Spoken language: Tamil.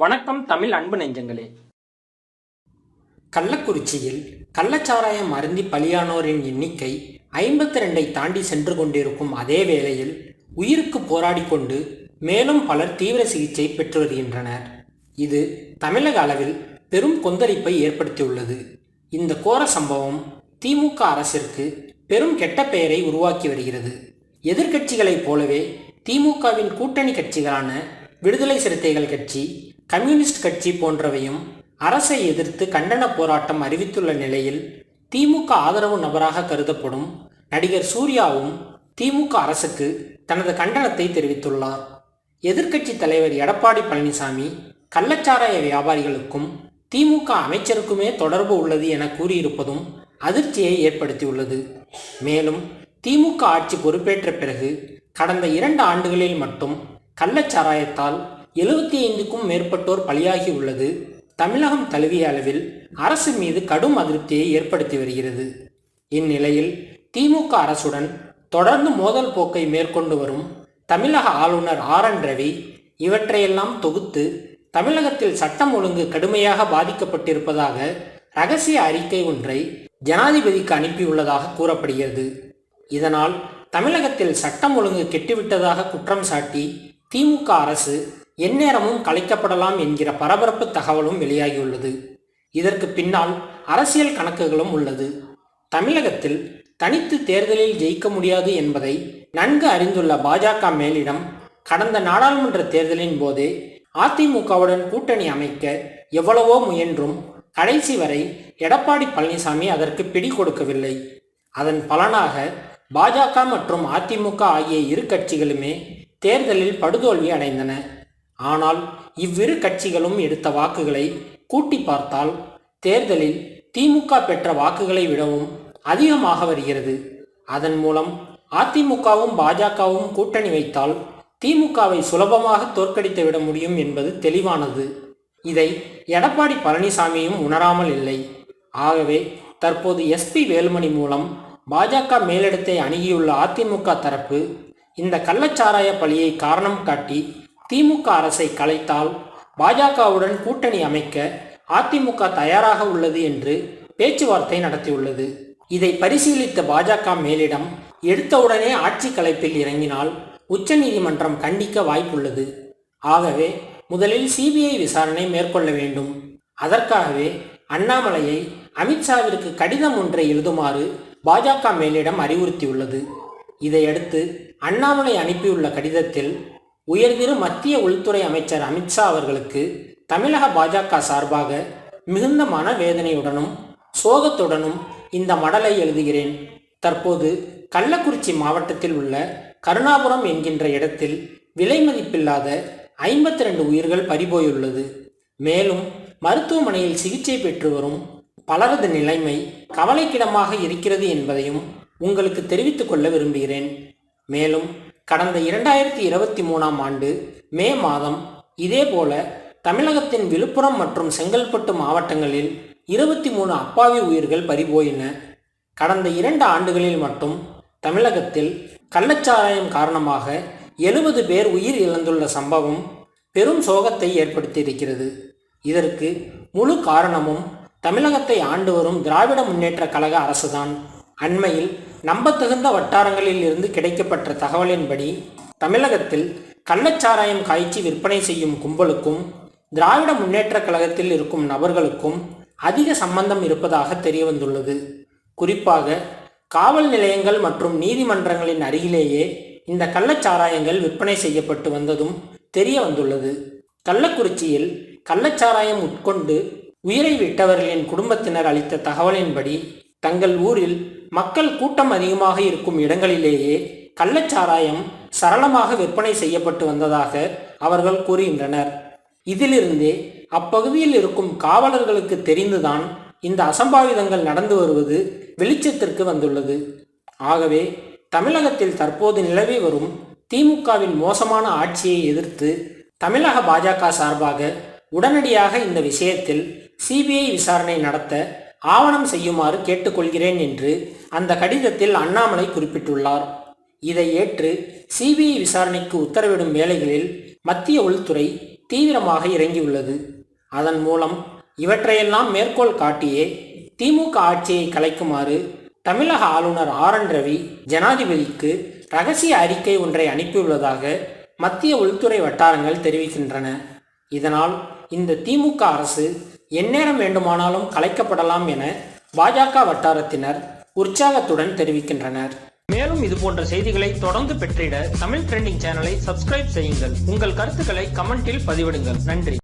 வணக்கம் தமிழ் அன்பு நெஞ்சங்களே. கள்ளக்குறிச்சியில் கள்ளச்சாராயம் அருந்தி பலியானோரின் எண்ணிக்கை ஐம்பத்தி ரெண்டை தாண்டி சென்று கொண்டிருக்கும் அதே வேளையில் உயிருக்கு போராடி கொண்டு மேலும் பலர் தீவிர சிகிச்சை பெற்று வருகின்றனர். இது தமிழக அளவில் பெரும் கொந்தளிப்பை ஏற்படுத்தியுள்ளது. இந்த கோர சம்பவம் திமுக அரசிற்கு பெரும் கெட்ட பெயரை உருவாக்கி வருகிறது. எதிர்க்கட்சிகளைப் போலவே திமுகவின் கூட்டணி கட்சிகளான விடுதலை சிறுத்தைகள் கட்சி கம்யூனிஸ்ட் கட்சி போன்றவையும் அரசை எதிர்த்து கண்டன போராட்டம் அறிவித்துள்ள நிலையில் திமுக ஆதரவு நபராக கருதப்படும் நடிகர் சூர்யாவும் திமுக அரசுக்கு தனது கண்டனத்தை தெரிவித்துள்ளார். எதிர்க்கட்சி தலைவர் எடப்பாடி பழனிசாமி கள்ளச்சாராய வியாபாரிகளுக்கும் திமுக அமைச்சருக்குமே தொடர்பு உள்ளது என கூறியிருப்பதும் அதிர்ச்சியை ஏற்படுத்தியுள்ளது. மேலும் திமுக ஆட்சி பொறுப்பேற்ற பிறகு கடந்த இரண்டு ஆண்டுகளில் மட்டும் கள்ளச்சாராயத்தால் எழுபத்தி ஐந்துக்கும் மேற்பட்டோர் பலியாகி உள்ளது. தமிழகம் தழுவிய அளவில் அரசு மீது கடும் அதிருப்தியை ஏற்படுத்தி வருகிறது. இந்நிலையில் திமுக அரசுடன் தொடர்ந்து மோதல் போக்கை மேற்கொண்டு வரும் தமிழக ஆளுநர் ஆர் என் ரவி இவற்றையெல்லாம் தொகுத்து தமிழகத்தில் சட்டம் ஒழுங்கு கடுமையாக பாதிக்கப்பட்டிருப்பதாக ரகசிய அறிக்கை ஒன்றை ஜனாதிபதிக்கு அனுப்பியுள்ளதாக கூறப்படுகிறது. இதனால் தமிழகத்தில் சட்டம் ஒழுங்கு கெட்டுவிட்டதாக குற்றம் சாட்டி திமுக அரசு எந்நேரமும் கலைக்கப்படலாம் என்கிற பரபரப்பு தகவலும் வெளியாகியுள்ளது. இதற்கு பின்னால் அரசியல் கணக்குகளும் உள்ளது. தமிழகத்தில் தனித்து தேர்தலில் ஜெயிக்க முடியாது என்பதை நன்கு அறிந்துள்ள பாஜக மேலிடம் கடந்த நாடாளுமன்ற தேர்தலின் போதே அதிமுகவுடன் கூட்டணி அமைக்க எவ்வளவோ முயன்றும் கடைசி வரை எடப்பாடி பழனிசாமி அதற்கு பிடி கொடுக்கவில்லை. அதன் பலனாக பாஜக மற்றும் அதிமுக ஆகிய இரு கட்சிகளுமே தேர்தலில் படுதோல்வி அடைந்தன. ஆனால் இவ்விரு கட்சிகளும் எடுத்த வாக்குகளை கூட்டி பார்த்தால் தேர்தலில் திமுக பெற்ற வாக்குகளை விடவும் அதிகமாக வருகிறது. அதன் மூலம் அதிமுகவும் பாஜகவும் கூட்டணி வைத்தால் திமுகவை சுலபமாக தோற்கடித்து விட முடியும் என்பது தெளிவானது. இதை எடப்பாடி பழனிசாமியும் உணராமல் இல்லை. ஆகவே தற்போது எஸ்பி வேலுமணி மூலம் பாஜக மேலிடத்தை அணுகியுள்ள அதிமுக தரப்பு இந்த கள்ளச்சாராய பழியை காரணம் காட்டி திமுக அரசை கலைத்தால் பாஜகவுடன் கூட்டணி அமைக்க அதிமுக தயாராக உள்ளது என்று பேச்சுவார்த்தை நடத்தியுள்ளது. இதை பரிசீலித்த பாஜக மேலிடம் எடுத்தவுடனே ஆட்சி கலைப்பில் இறங்கினால் உச்சநீதிமன்றம் கண்டிக்க வாய்ப்புள்ளது. ஆகவே முதலில் சிபிஐ விசாரணை மேற்கொள்ள வேண்டும். அதற்காகவே அண்ணாமலையை அமித்ஷாவிற்கு கடிதம் ஒன்றை எழுதுமாறு பாஜக மேலிடம் அறிவுறுத்தியுள்ளது. இதையடுத்து அண்ணாமலை அனுப்பியுள்ள கடிதத்தில் உயர்திரு மத்திய உள்துறை அமைச்சர் அமித்ஷா அவர்களுக்கு தமிழக பாஜக சார்பாக மிகுந்த மனவேதனையுடனும் சோகத்துடனும் இந்த மடலை எழுதுகிறேன். தற்போது கள்ளக்குறிச்சி மாவட்டத்தில் உள்ள கருணாபுரம் என்கின்ற இடத்தில் விலை மதிப்பில்லாத ஐம்பத்தி ரெண்டு உயிர்கள் பறிபோயுள்ளது. மேலும் மருத்துவமனையில் சிகிச்சை பெற்று வரும் பலரது நிலைமை கவலைக்கிடமாக இருக்கிறது என்பதையும் உங்களுக்கு தெரிவித்துக் கொள்ள விரும்புகிறேன். மேலும் கடந்த இரண்டாயிரத்தி இருபத்தி மூணாம் ஆண்டு மே மாதம் இதேபோல தமிழகத்தின் விழுப்புரம் மற்றும் செங்கல்பட்டு மாவட்டங்களில் இருபத்தி மூணு அப்பாவி உயிர்கள் பறிபோயின. கடந்த இரண்டு ஆண்டுகளில் மட்டும் தமிழகத்தில் கள்ளச்சாராயம் காரணமாக எழுபது பேர் உயிர் இழந்துள்ள சம்பவம் பெரும் சோகத்தை ஏற்படுத்தியிருக்கிறது. இதற்கு முழு காரணமும் தமிழகத்தை ஆண்டு வரும் திராவிட முன்னேற்ற கழக அரசுதான். அண்மையில் நம்பத்தகுந்த வட்டாரங்களில் இருந்து கிடைக்கப்பட்ட தகவலின்படி தமிழகத்தில் கள்ளச்சாராயம் காய்ச்சி விற்பனை செய்யும் கும்பலுக்கும் திராவிட முன்னேற்ற கழகத்தில் இருக்கும் நபர்களுக்கும் அதிக சம்பந்தம் இருப்பதாக தெரியவந்துள்ளது. குறிப்பாக காவல் நிலையங்கள் மற்றும் நீதிமன்றங்களின் அருகிலேயே இந்த கள்ளச்சாராயங்கள் விற்பனை செய்யப்பட்டு வந்ததும் தெரிய வந்துள்ளது கள்ளக்குறிச்சியில் கள்ளச்சாராயம் உட்கொண்டு உயிரை விட்டவர்களின் குடும்பத்தினர் அளித்த தகவலின்படி தங்கள் ஊரில் மக்கள் கூட்டம் அதிகமாக இருக்கும் இடங்களிலேயே கள்ளச்சாராயம் சரளமாக விற்பனை செய்யப்பட்டு வந்ததாக அவர்கள் கூறுகின்றனர். இதிலிருந்தே அப்பகுதியில் இருக்கும் காவலர்களுக்கு தெரிந்துதான் இந்த அசம்பாவிதங்கள் நடந்து வருவது வெளிச்சத்திற்கு வந்துள்ளது. ஆகவே தமிழகத்தில் தற்போது நிலவி வரும் திமுகவின் மோசமான ஆட்சியை எதிர்த்து தமிழக பாஜக சார்பாக உடனடியாக இந்த விஷயத்தில் சிபிஐ விசாரணை நடத்த ஆவணம் செய்யுமாறு கேட்டுக்கொள்கிறேன் என்று அந்த கடிதத்தில் அண்ணாமலை குறிப்பிட்டுள்ளார். இதை ஏற்று சிபிஐ விசாரணைக்கு உத்தரவிடும் வேலைகளில் மத்திய உள்துறை தீவிரமாக இறங்கியுள்ளது. அதன் மூலம் இவற்றையெல்லாம் மேற்கோள் காட்டியே திமுக ஆட்சியை கலைக்குமாறு தமிழக ஆளுநர் ஆர் என் ரவி ஜனாதிபதிக்கு ரகசிய அறிக்கை ஒன்றை அனுப்பியுள்ளதாக மத்திய உள்துறை வட்டாரங்கள் தெரிவிக்கின்றன. இதனால் இந்த திமுக அரசு எந்நேரம் வேண்டுமானாலும் கலைக்கப்படலாம் என பாஜக வட்டாரத்தினர் உற்சாகத்துடன் தெரிவிக்கின்றனர். மேலும் இது போன்ற செய்திகளை தொடர்ந்து பெற்றிட தமிழ் ட்ரெண்டிங் சேனலை சப்ஸ்கிரைப் செய்யுங்கள். உங்கள் கருத்துக்களை கமெண்டில் பதிவிடுங்கள். நன்றி.